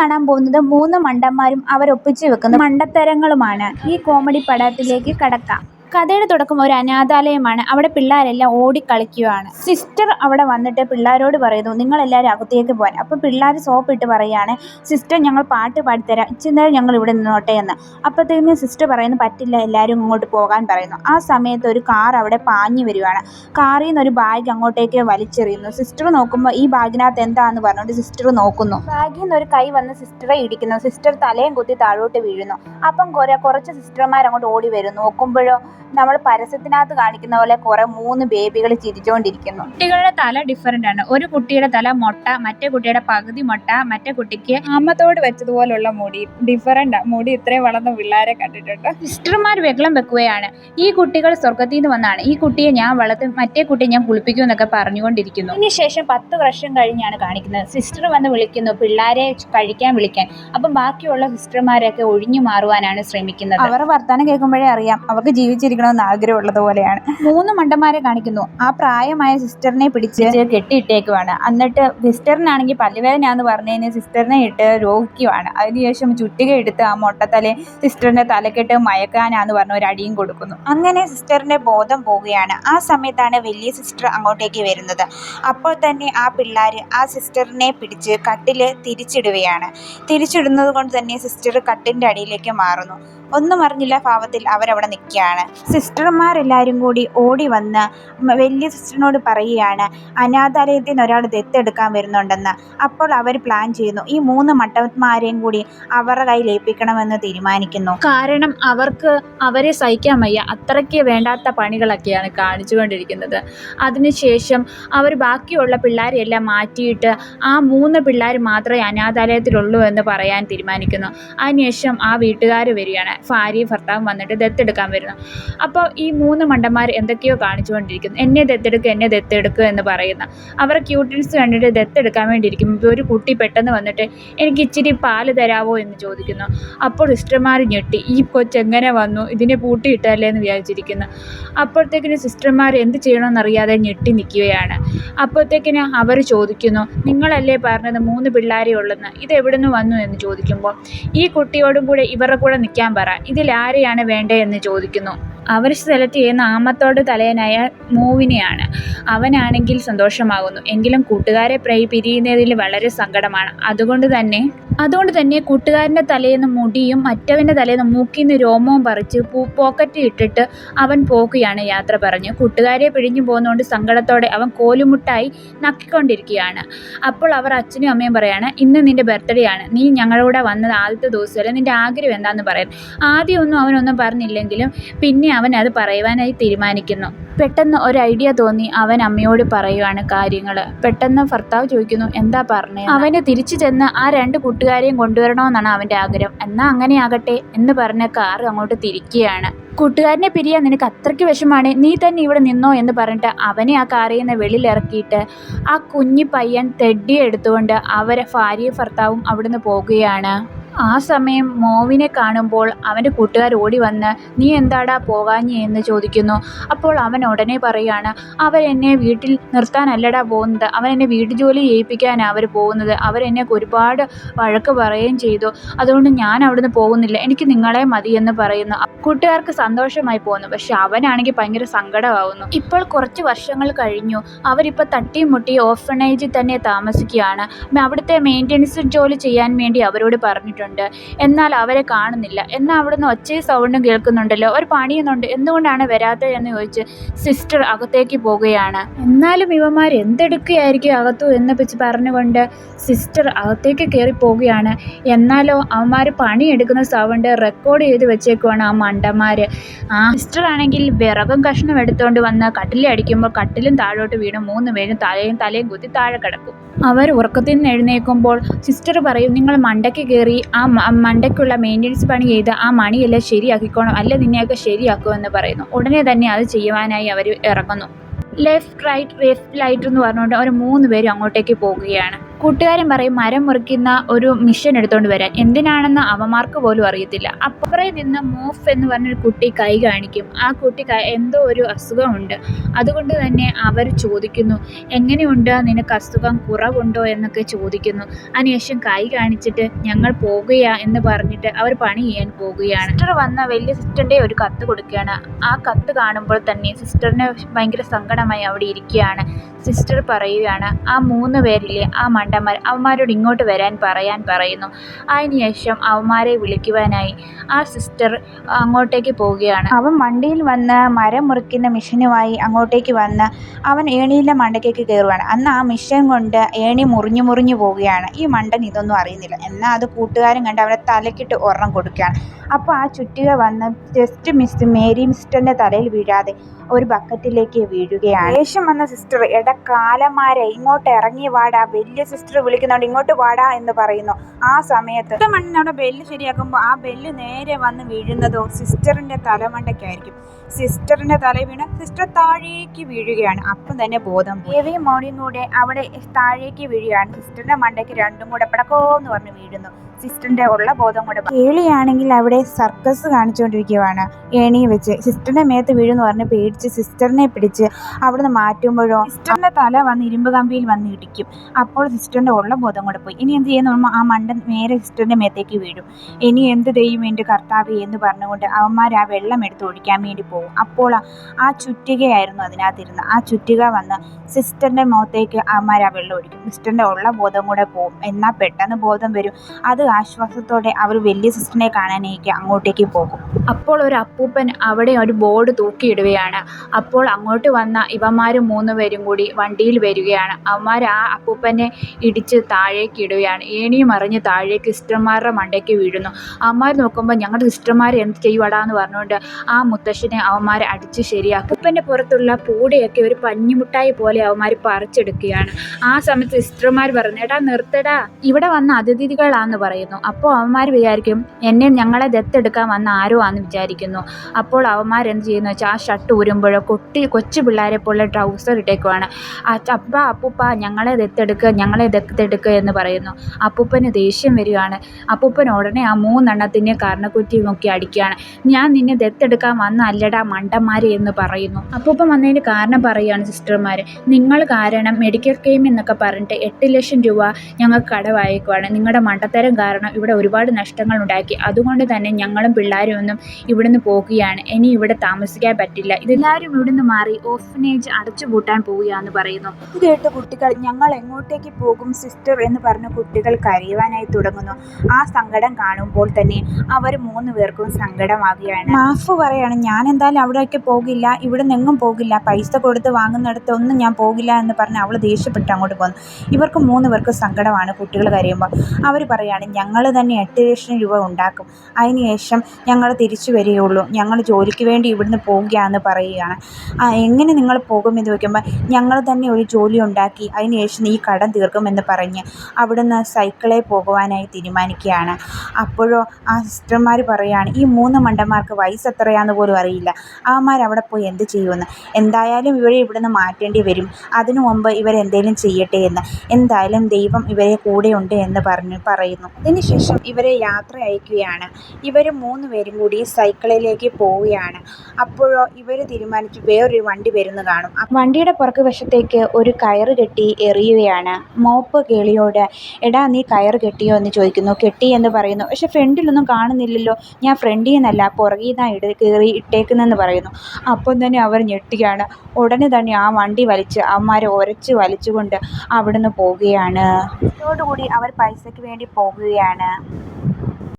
കാണാൻ പോകുന്നത് മൂന്ന് മണ്ടന്മാരും അവരൊപ്പിച്ച് വെക്കുന്ന മണ്ടത്തരങ്ങളുമാണ്. ഈ കോമഡി പടത്തിലേക്ക് കടക്കാം. കഥയുടെ തുടക്കം ഒരു അനാഥാലയമാണ്. അവിടെ പിള്ളേരെല്ലാം ഓടിക്കളിക്കുകയാണ്. സിസ്റ്റർ അവിടെ വന്നിട്ട് പിള്ളേരോട് പറയുന്നു "നിങ്ങളെല്ലാവരും അകത്തേക്ക് പോകാൻ. " അപ്പോൾ പിള്ളേർ സോപ്പിട്ട് പറയുകയാണ് "സിസ്റ്റർ ഞങ്ങൾ പാട്ട് പാടിത്തരാം. ഇച്ചിരി നേരം ഞങ്ങൾ ഇവിടെ നിന്നോട്ടെ" എന്ന്. അപ്പോഴത്തേക്കും സിസ്റ്റർ പറയുന്നു "പറ്റില്ല എല്ലാവരും ഇങ്ങോട്ട് പോകാൻ" പറയുന്നു. ആ സമയത്ത് ഒരു കാർ അവിടെ പാഞ്ഞു വരികയാണ് കാറിന്ന് ഒരു ബാഗ് അങ്ങോട്ടേക്ക് വലിച്ചെറിയുന്നു. സിസ്റ്റർ നോക്കുമ്പോൾ ഈ ബാഗിനകത്ത് എന്താണെന്ന് പറഞ്ഞുകൊണ്ട് സിസ്റ്റർ നോക്കുന്നു. ബാഗിന്ന് ഒരു കൈ വന്ന് സിസ്റ്ററെ ഇടിക്കുന്നു. സിസ്റ്റർ തലയും കുത്തി താഴോട്ട് വീഴുന്നു. അപ്പം കുറച്ച് സിസ്റ്റർമാർ അങ്ങോട്ട് ഓടി വരുന്നു നോക്കുമ്പോഴോ നമ്മൾ പരസ്യത്തിനകത്ത് കാണിക്കുന്ന പോലെ കുറെ മൂന്ന് ബേബികൾ ചിരിച്ചുകൊണ്ടിരിക്കുന്നു. കുട്ടികളുടെ തല ഡിഫറെന്റ് ആണ്. ഒരു കുട്ടിയുടെ തല മുട്ട മറ്റേ കുട്ടിയുടെ പകുതി മുട്ട മറ്റേ കുട്ടിക്ക് അമ്മത്തോട് വെച്ചതുപോലുള്ള മുടി ഡിഫറെന്റ് മുടി ഇത്രയും വളർന്ന പിള്ളേരെ കണ്ടിട്ടുണ്ട്. സിസ്റ്റർമാർ വെക്കളം വെക്കുകയാണ് "ഈ കുട്ടികൾ സ്വർഗത്തിൽ നിന്ന് വന്നാണ് ഈ കുട്ടിയെ ഞാൻ വളർത്തി മറ്റേ കുട്ടിയെ ഞാൻ കുളിപ്പിക്കും" എന്നൊക്കെ പറഞ്ഞുകൊണ്ടിരിക്കുന്നു. ഇതിനുശേഷം പത്ത് വർഷം കഴിഞ്ഞാണ് കാണിക്കുന്നത്. സിസ്റ്റർ വന്ന് വിളിക്കുന്നു പിള്ളേരെ കഴിക്കാൻ വിളിക്കാൻ. അപ്പം ബാക്കിയുള്ള സിസ്റ്റർമാരൊക്കെ ഒഴിഞ്ഞു മാറുവാനാണ് ശ്രമിക്കുന്നത്. അവരുടെ വർത്താനം കേൾക്കുമ്പോഴേ അറിയാം അവർക്ക് ജീവിച്ചിരിക്കണമെന്ന് ആഗ്രഹമുള്ളത് പോലെയാണ്. മൂന്ന് മണ്ടന്മാരെ കാണിക്കുന്നു. ആ പ്രായമായ സിസ്റ്ററിനെ പിടിച്ച് കെട്ടിയിട്ടേക്കുവാണ്. എന്നിട്ട് സിസ്റ്ററിനാണെങ്കിൽ പല്ലുവേദനയാന്ന് പറഞ്ഞതിന് സിസ്റ്ററിനെ ഇട്ട് രോഗിക്കുവാണ് അതിനുശേഷം ചുറ്റിക എടുത്ത് ആ മുട്ടത്തലെ സിസ്റ്ററിന്റെ തലക്കെട്ട് മയക്കാനാന്ന് പറഞ്ഞ ഒരു അടിയും കൊടുക്കുന്നു. അങ്ങനെ സിസ്റ്ററിന്റെ ബോധം പോവുകയാണ്. ആ സമയത്താണ് വലിയ സിസ്റ്റർ അങ്ങോട്ടേക്ക് വരുന്നത്. അപ്പോൾ തന്നെ ആ പിള്ളാര് ആ സിസ്റ്ററിനെ പിടിച്ച് കട്ടിലിൽ തിരിച്ചിടുകയാണ്. തിരിച്ചിടുന്നത് കൊണ്ട് തന്നെ സിസ്റ്റർ കട്ടിലിന്റെ അടിയിലേക്ക് മാറുന്നു. ഒന്നും അറിഞ്ഞില്ല ഭാവത്തിൽ അവരവിടെ നിൽക്കുകയാണ്. സിസ്റ്റർമാരെല്ലാവരും കൂടി ഓടി വന്ന് വലിയ സിസ്റ്ററിനോട് പറയുകയാണ് അനാഥാലയത്തിൽ നിന്ന് ഒരാൾ ദത്തെടുക്കാൻ വരുന്നുണ്ടെന്ന്. അപ്പോൾ അവർ പ്ലാൻ ചെയ്യുന്നു ഈ മൂന്ന് മട്ടന്മാരെയും കൂടി അവരുടെ കയ്യിൽ ഏൽപ്പിക്കണമെന്ന് തീരുമാനിക്കുന്നു. കാരണം അവർക്ക് അവരെ സഹിക്കാൻ വയ്യ. അത്രയ്ക്ക് വേണ്ടാത്ത പണികളൊക്കെയാണ് കാണിച്ചുകൊണ്ടിരിക്കുന്നത്. അതിനുശേഷം അവർ ബാക്കിയുള്ള പിള്ളേരെല്ലാം മാറ്റിയിട്ട് ആ മൂന്ന് പിള്ളേർ മാത്രമേ അനാഥാലയത്തിലുള്ളൂ എന്ന് പറയാൻ തീരുമാനിക്കുന്നു. അതിനുശേഷം ആ വീട്ടുകാർ വരികയാണ്. ഭാര്യയും ഭർത്താവും വന്നിട്ട് ദത്തെടുക്കാൻ വരുന്നു. അപ്പോൾ ഈ മൂന്ന് മണ്ടന്മാർ എന്തൊക്കെയോ കാണിച്ചുകൊണ്ടിരിക്കുന്നു. "എന്നെ ദത്തെടുക്ക് എന്നെ ദത്തെടുക്കുക എന്ന് പറയുന്ന അവരുടെ ക്യൂട്ടിൻസ് കണ്ടിട്ട് ദത്തെടുക്കാൻ വേണ്ടി ഇപ്പോൾ ഒരു കുട്ടി പെട്ടെന്ന് വന്നിട്ട് "എനിക്ക് ഇച്ചിരി പാൽ തരാവോ എന്ന് ചോദിക്കുന്നു. അപ്പോൾ സിസ്റ്റർമാർ ഞെട്ടി "ഈ കൊച്ചെങ്ങനെ വന്നു? ഇതിനെ പൂട്ടിയിട്ടല്ലേ എന്ന് വിചാരിച്ചിരിക്കുന്നു. അപ്പോഴത്തേക്കിന് സിസ്റ്റർമാർ എന്ത് ചെയ്യണമെന്നറിയാതെ ഞെട്ടി നിൽക്കുകയാണ്. അപ്പോഴത്തേക്കിന് അവർ ചോദിക്കുന്നു "നിങ്ങളല്ലേ പറഞ്ഞത് മൂന്ന് പിള്ളേരെ ഉള്ളെന്ന് ഇത് എവിടെ നിന്ന് വന്നു? " എന്ന് ചോദിക്കുമ്പോൾ "ഈ കുട്ടിയോടും കൂടെ ഇവരുടെ കൂടെ നിൽക്കാൻ പറ. ഇതിൽ ആരെയാണ് വേണ്ടതെന്ന് " ചോദിക്കുന്നു. അവർ സെലക്ട് ചെയ്യുന്ന ആമത്തോട് തലയനായ മൂവിനെയാണ് അവനാണെങ്കിൽ സന്തോഷമാകുന്നു. എങ്കിലും കൂട്ടുകാരെ പ്രൈ പിരിയുന്നതിൽ വളരെ സങ്കടമാണ്. അതുകൊണ്ട് തന്നെ കൂട്ടുകാരന്റെ തലേന്ന് മുടിയും മറ്റവന്റെ തലേന്ന് നിന്ന് രോമവും പറിച്ച് പൂ പോക്കറ്റ് ഇട്ടിട്ട് അവൻ പോക്കുകയാണ് യാത്ര പറഞ്ഞ്. കൂട്ടുകാരെ പിഴിഞ്ഞു പോകുന്നതുകൊണ്ട് സങ്കടത്തോടെ അവൻ കോലുമുട്ടായി നക്കിക്കൊണ്ടിരിക്കുകയാണ്. അപ്പോൾ അവർ അച്ഛനും അമ്മയും പറയാണ് "ഇന്ന് നിന്റെ ബർത്ത്ഡേ ആണ്. നീ ഞങ്ങളുടെ കൂടെ വന്നത് ആദ്യത്തെ ദിവസമല്ലേ. നിന്റെ ആഗ്രഹം എന്താണെന്ന് പറയാൻ " ആദ്യമൊന്നും അവനൊന്നും പറഞ്ഞില്ലെങ്കിലും പിന്നെ അവൻ അത് പറയുവാനായി തീരുമാനിക്കുന്നു. പെട്ടെന്ന് ഒരു ഐഡിയ തോന്നി അവൻ അമ്മയോട് പറയുവാണ് കാര്യങ്ങൾ. പെട്ടെന്ന് ഭർത്താവ് ചോദിക്കുന്നു "എന്താ പറഞ്ഞത് " അവന് തിരിച്ചു ചെന്ന് ആ രണ്ട് കൂട്ടുകാരെയും കൊണ്ടുവരണമെന്നാണ് അവന്റെ ആഗ്രഹം. എന്നാൽ അങ്ങനെയാകട്ടെ" എന്ന് പറഞ്ഞ കാർ അങ്ങോട്ട് തിരിക്കുകയാണ്. കൂട്ടുകാരനെ പിരിയാൻ നിനക്ക് അത്രയ്ക്ക് വിഷമാണ് നീ തന്നെ ഇവിടെ നിന്നോ എന്ന് പറഞ്ഞിട്ട് അവനെ ആ കാറിൽ നിന്ന് വെളിയിലിറക്കിയിട്ട് ആ കുഞ്ഞി പയ്യൻ തെഡ്ഡിയെടുത്തുകൊണ്ട് അവരെ ഭാര്യയും ഭർത്താവും അവിടുന്ന് പോകുകയാണ്. ആ സമയം മോവിനെ കാണുമ്പോൾ അവന്റെ കൂട്ടുകാർ ഓടി വന്ന് "നീ എന്താടാ പോകാഞ്ഞേ? " എന്ന് ചോദിക്കുന്നു. അപ്പോൾ അവൻ ഉടനെ പറയുകയാണ് "അവരെന്നെ വീട്ടിൽ നിർത്താനല്ലടാ പോകുന്നത്. അവരെന്നെ വീട്ടുജോലി ചെയ്യിപ്പിക്കാനാണ് അവർ പോകുന്നത്. അവരെന്നെ ഒരുപാട് വഴക്ക് പറയുകയും ചെയ്തു. അതുകൊണ്ട് ഞാൻ അവിടുന്ന് പോകുന്നില്ല. എനിക്ക് നിങ്ങളെ മതി" എന്ന് പറയുന്നു. കൂട്ടുകാർക്ക് സന്തോഷമായി പോകുന്നു. പക്ഷെ അവനാണെങ്കിൽ ഭയങ്കര സങ്കടമാവുന്നു ഇപ്പോൾ കുറച്ച് വർഷങ്ങൾ കഴിഞ്ഞു. അവരിപ്പോൾ തട്ടിയും മുട്ടിയും ഓർഫനേജിൽ തന്നെ താമസിക്കുകയാണ്. അവിടുത്തെ മെയിന്റനൻസ് ജോലി ചെയ്യാൻ വേണ്ടി അവരോട് പറഞ്ഞിട്ടുണ്ട്. എന്നാൽ അവരെ കാണുന്നില്ല. എന്നാൽ അവിടുന്ന് ഒച്ചയും സൗണ്ടും കേൾക്കുന്നുണ്ടല്ലോ. ഒരു പണിയുന്നുണ്ട്. എന്തുകൊണ്ടാണ് വരാത്തത്? എന്ന് ചോദിച്ച് സിസ്റ്റർ അകത്തേക്ക് പോവുകയാണ് എന്നാലും ഇവന്മാർ എന്തെടുക്കുകയായിരിക്കും അകത്തു എന്ന് പറഞ്ഞുകൊണ്ട് സിസ്റ്റർ അകത്തേക്ക് കയറി പോവുകയാണ് എന്നാലോ അവന്മാർ പണിയെടുക്കുന്ന സൗണ്ട് റെക്കോർഡ് ചെയ്ത് വെച്ചേക്കുവാണ് ആ മണ്ടന്മാർ. ആ സിസ്റ്റർ ആണെങ്കിൽ വിറകും കഷ്ണം എടുത്തുകൊണ്ട് വന്ന് കട്ടിലെ അടിക്കുമ്പോൾ കട്ടിലും താഴോട്ട് വീണ് മൂന്ന് പേരും തലയും കുത്തി താഴെ കിടക്കും. അവർ ഉറക്കത്തിൽ നിന്ന് എഴുന്നേൽക്കുമ്പോൾ സിസ്റ്റർ പറയും "നിങ്ങൾ മണ്ടയ്ക്ക് കയറി ആ മണ്ടയ്ക്കുള്ള മെയിന്റനൻസ് പണി ചെയ്ത് ആ മണിയെല്ലാം ശരിയാക്കിക്കോണം. അല്ല നിന്നെയൊക്കെ ശരിയാക്കുമെന്ന് പറയുന്നു. ഉടനെ തന്നെ അത് ചെയ്യുവാനായി അവർ ഇറങ്ങുന്നു. ലെഫ്റ്റ് റൈറ്റ് ലെഫ്റ്റ് ലൈറ്റ് എന്ന് പറഞ്ഞുകൊണ്ട് അവർ മൂന്ന് പേരും അങ്ങോട്ടേക്ക് പോകുകയാണ്. കൂട്ടുകാരൻ പറയും മരം മുറിക്കുന്ന ഒരു മിഷൻ എടുത്തുകൊണ്ട് വരാൻ. എന്തിനാണെന്ന് അവന്മാർക്ക് പോലും അറിയത്തില്ല. അപ്പുറേ നിന്ന് മൂഫ് എന്ന് പറഞ്ഞൊരു കുട്ടി കൈ കാണിക്കും. ആ കുട്ടി എന്തോ ഒരു അസുഖമുണ്ട്. അതുകൊണ്ട് തന്നെ അവർ ചോദിക്കുന്നു എങ്ങനെയുണ്ട്? നിനക്ക് അസുഖം കുറവുണ്ടോ? എന്നൊക്കെ ചോദിക്കുന്നു. അതിനുശേഷം കൈ കാണിച്ചിട്ട് ഞങ്ങൾ പോകുകയാ എന്ന് പറഞ്ഞിട്ട് അവർ പണി ചെയ്യാൻ പോകുകയാണ്. സിസ്റ്റർ വന്ന വലിയ സിസ്റ്ററിന്റെ ഒരു കത്ത് കൊടുക്കുകയാണ്. ആ കത്ത് കാണുമ്പോൾ തന്നെ സിസ്റ്ററിന് ഭയങ്കര സങ്കടമായി അവിടെ ഇരിക്കുകയാണ്. സിസ്റ്റർ പറയുകയാണ് ആ മൂന്ന് പേരിലെ ആ മണ്ടന്മാർ അവന്മാരോട് ഇങ്ങോട്ട് വരാൻ പറയാൻ പറയുന്നു. അതിനുശേഷം അവന്മാരെ വിളിക്കുവാനായി ആ സിസ്റ്റർ അങ്ങോട്ടേക്ക് പോവുകയാണ്. അവൻ വണ്ടിയിൽ വന്ന് മരം മുറിക്കുന്ന മിഷനുമായി അങ്ങോട്ടേക്ക് വന്ന് അവൻ ഏണിയിലെ മണ്ടയ്ക്കേക്ക് കയറുവാണ്. അന്ന് ആ മിഷൻ കൊണ്ട് ഏണി മുറിഞ്ഞു മുറിഞ്ഞു പോവുകയാണ്. ഈ മണ്ടൻ ഇതൊന്നും അറിയുന്നില്ല. എന്നാൽ അത് കൂട്ടുകാരൻ കണ്ട് അവനെ തലക്കിട്ട് ഒരെണ്ണം കൊടുക്കുകയാണ്. അപ്പോൾ ആ ചുറ്റിക വന്ന് ജസ്റ്റ് മിസ് മേരി മിസ്റ്ററിന്റെ തലയിൽ വീഴാതെ ഒരു ബക്കറ്റിലേക്ക് വീഴുകയാണ്. ശേഷം വന്ന സിസ്റ്റർ എടാ ഇങ്ങോട്ട് ഇറങ്ങി വാടാ വലിയ സിസ്റ്റർ വിളിക്കുന്നുണ്ട് ഇങ്ങോട്ട് വാടാ എന്ന് പറയുന്നു. ആ സമയത്ത് മണ്ണിനവിടെ ബെല്ല് ശരിയാക്കുമ്പോൾ ആ ബെല്ല് നേരെ വന്ന് വീഴുന്നതോ സിസ്റ്ററിന്റെ തലമണ്ടയ്ക്കായിരിക്കും. സിസ്റ്ററിന്റെ തല വീണ് സിസ്റ്റർ താഴേക്ക് വീഴുകയാണ്. അപ്പം തന്നെ ബോധം ദേവിയും മോണിയും കൂടെ അവിടെ താഴേക്ക് വീഴുകയാണ്. സിസ്റ്ററിന്റെ മണ്ടയ്ക്ക് രണ്ടും കൂടെ പടക്കോ എന്ന് പറഞ്ഞ് വീഴുന്നു. സിസ്റ്ററിന്റെ ഉള്ള ബോധം കൂടെ കേളിയാണെങ്കിൽ അവിടെ സർക്കസ് കാണിച്ചുകൊണ്ടിരിക്കുവാണ്. ഏണിയെ വെച്ച്. സിസ്റ്ററിന്റെ മേത്ത് വീഴുന്നു പറഞ്ഞ് പേടിച്ച് സിസ്റ്ററിനെ പിടിച്ച് അവിടുന്ന് മാറ്റുമ്പോഴോ സിസ്റ്ററിന്റെ തല വന്ന് ഇരുമ്പ് കമ്പിയിൽ വന്ന് ഇടിക്കും. അപ്പോൾ സിസ്റ്ററിന്റെ ഉള്ള ബോധം കൂടെ പോയി. ഇനി എന്ത് ചെയ്യുന്നു? ആ മണ്ടൻ നേരെ സിസ്റ്ററിന്റെ മേത്തേക്ക് വീഴും. ഇനി എന്ത് ചെയ്യും എന്റെ കർത്താവ് എന്ന് പറഞ്ഞുകൊണ്ട് അവന്മാർ ആ വെള്ളം എടുത്ത് ഒഴിക്കാൻ വേണ്ടി പോകും. അപ്പോൾ ആ ചുറ്റികയായിരുന്നു അതിനകത്തിരുന്ന് ആ ചുറ്റിക വന്ന് സിസ്റ്ററിന്റെ മുഖത്തേക്ക് അവന്മാർ ആ വെള്ളം ഒഴിക്കും. സിസ്റ്ററിന്റെ ഉള്ള ബോധം കൂടെ പോകും. എന്നാൽ പെട്ടെന്ന് ബോധം വരും. അത് ആശ്വാസത്തോടെ അവർ വലിയ സിസ്റ്ററിനെ കാണാനേക്ക് അങ്ങോട്ടേക്ക് പോകും. അപ്പോൾ ഒരു അപ്പൂപ്പൻ അവിടെ ഒരു ബോർഡ് തൂക്കിയിടുകയാണ്. അപ്പോൾ അങ്ങോട്ട് വന്ന ഇവന്മാർ മൂന്ന് പേരും കൂടി വണ്ടിയിൽ വരികയാണ്. അവന്മാർ ആ അപ്പൂപ്പനെ ഇടിച്ച് താഴേക്ക് ഇടുകയാണ്. ഏണിയും അറിഞ്ഞ് താഴേക്ക് സിസ്റ്റർമാരുടെ മണ്ടയ്ക്ക് വീഴുന്നു. അവന്മാർ നോക്കുമ്പോൾ ഞങ്ങളുടെ സിസ്റ്റർമാർ എന്ത് ചെയ്യുവാടാ എന്ന് പറഞ്ഞുകൊണ്ട് ആ മുത്തശ്ശനെ അവന്മാരെ അടിച്ച് ശരിയാക്കും. അപ്പൂപ്പന്റെ പുറത്തുള്ള പൂടയൊക്കെ ഒരു പഞ്ഞിമുട്ടായി പോലെ അവന്മാർ പറിച്ചെടുക്കുകയാണ്. ആ സമയത്ത് സിസ്റ്റർമാർ പറഞ്ഞു എടാ നിർത്തടാ. ഇവിടെ വന്ന അതിഥികളാന്ന് പറയുന്നു. അപ്പോൾ അവന്മാർ വിചാരിക്കും എന്നെ ഞങ്ങളെ ദത്തെടുക്കാൻ വന്ന ആരോ ആണെന്ന് വിചാരിക്കുന്നു. അപ്പോൾ അവന്മാർ എന്ത് ചെയ്യുന്നു വെച്ചാൽ ആ ഷർട്ട് ഊരുമ്പോഴോ കൊട്ടി കൊച്ചു പിള്ളേരെ പോലെ ട്രൗസർ ഇട്ടേക്കുവാണ്. അപ്പ അപ്പൂപ്പ ഞങ്ങളെ ദത്തെടുക്കുക ഞങ്ങളെ ദത്തെടുക്കുക എന്ന് പറയുന്നു. അപ്പൂപ്പന് ദേഷ്യം വരികയാണ്. അപ്പൂപ്പൻ ഉടനെ ആ മൂന്നെണ്ണത്തിനെ കർണക്കുറ്റി നോക്കി അടിക്കുകയാണ്. ഞാൻ നിന്നെ ദത്തെടുക്കാൻ വന്ന അല്ലടാ മണ്ടന്മാരെ എന്ന് പറയുന്നു. അപ്പൂപ്പൻ വന്നതിന് കാരണം പറയുകയാണ് സിസ്റ്റർമാർ നിങ്ങൾ കാരണം മെഡിക്കൽ ക്ലെയിം എന്നൊക്കെ പറഞ്ഞിട്ട് എട്ട് ലക്ഷം രൂപ ഞങ്ങൾക്ക് കടവായേക്കുവാണ്. നിങ്ങളുടെ മണ്ടത്തരം കാരണം ഇവിടെ ഒരുപാട് നഷ്ടങ്ങൾ ഉണ്ടാക്കി അതുകൊണ്ട് തന്നെ ഞങ്ങളും പിള്ളേരും ഒന്നും ഇവിടുന്ന് പോകുകയാണ്. ഇനി ഇവിടെ താമസിക്കാൻ പറ്റില്ല. ഇതെല്ലാവരും ഇവിടുന്ന് മാറി ഓർഫനേജ് അടച്ചുപൂട്ടാൻ പോവുകയാണെന്ന് പറയുന്നു. ഇത് കേട്ട് കുട്ടികൾ ഞങ്ങൾ എങ്ങോട്ടേക്ക് പോകും സിസ്റ്റർ എന്ന് പറഞ്ഞ കുട്ടികൾ കരയുവാനായി തുടങ്ങുന്നു. ആ സങ്കടം കാണുമ്പോൾ തന്നെ അവർ മൂന്ന് പേർക്കും സങ്കടമാകുകയാണ്. മാഫ് പറയാണ് ഞാൻ എന്തായാലും അവിടേക്ക് പോകില്ല. ഇവിടെ നിന്നും പോകില്ല. പൈസ കൊടുത്ത് വാങ്ങുന്നിടത്ത് ഒന്നും ഞാൻ പോകില്ല എന്ന് പറഞ്ഞ് അവൾ ദേഷ്യപ്പെട്ട് അങ്ങോട്ട് പോകുന്നു ഇവർക്ക് മൂന്ന് പേർക്ക് സങ്കടമാണ് കുട്ടികൾ കരയുമ്പോൾ. അവർ പറയാണ് ഞങ്ങൾ തന്നെ എട്ട് ലക്ഷം രൂപ ഉണ്ടാക്കും. അതിന് ശേഷം ഞങ്ങൾ തിരിച്ചു വരികയുള്ളൂ. ഞങ്ങൾ ജോലിക്ക് വേണ്ടി ഇവിടുന്ന് പോവുകയാണെന്ന് പറയുകയാണ്. ആ എങ്ങനെ നിങ്ങൾ പോകുമെന്ന് ചോദിക്കുമ്പോൾ ഞങ്ങൾ തന്നെ ഒരു ജോലി ഉണ്ടാക്കി അതിന് ശേഷം ഈ കടം തീർക്കുമെന്ന് പറഞ്ഞ് അവിടുന്ന് സൈക്കിളിൽ പോകുവാനായി തീരുമാനിക്കുകയാണ്. അപ്പോഴോ ആ സിസ്റ്റർമാർ പറയുകയാണ് ഈ മൂന്ന് മണ്ടന്മാർക്ക് വയസ്സ് എത്രയാണെന്ന് പോലും അറിയില്ല. ആമാർ അവിടെ പോയി എന്ത് ചെയ്യുമെന്ന്? എന്തായാലും ഇവരെ ഇവിടുന്ന് മാറ്റേണ്ടി വരും. അതിനു മുമ്പ് ഇവരെന്തേലും ചെയ്യട്ടെ എന്ന്. എന്തായാലും ദൈവം ഇവരെ കൂടെയുണ്ട് എന്ന് പറഞ്ഞ് പറയുന്നു. അതിനുശേഷം ഇവരെ യാത്ര അയക്കുകയാണ്. ഇവർ മൂന്ന് പേരും കൂടി സൈക്കിളിലേക്ക് പോവുകയാണ്. അപ്പോഴോ ഇവർ തീരുമാനിച്ചു വേറൊരു വണ്ടി വരുന്നു കാണും. വണ്ടിയുടെ പുറക്ക് വശത്തേക്ക് ഒരു കയറ് കെട്ടി എറിയുകയാണ്. മോപ്പ് കേളിയോട് എടാ നീ കയറ് കെട്ടിയോ? എന്ന് ചോദിക്കുന്നു. കെട്ടി എന്ന് പറയുന്നു. പക്ഷെ ഫ്രണ്ടിലൊന്നും കാണുന്നില്ലല്ലോ. ഞാൻ ഫ്രണ്ടിൽ നിന്നല്ല പുറകിൽ നിന്നാണ് ഇട കയറി ഇട്ടേക്കുന്നതെന്ന് പറയുന്നു. അപ്പം തന്നെ അവർ ഞെട്ടുകയാണ്. ഉടനെ തന്നെ ആ വണ്ടി വലിച്ച് അവന്മാരെ ഉരച്ച് വലിച്ചുകൊണ്ട് അവിടുന്ന് പോവുകയാണ്. ഇതോടുകൂടി അവർ പൈസയ്ക്ക് വേണ്ടി വരികയാണ്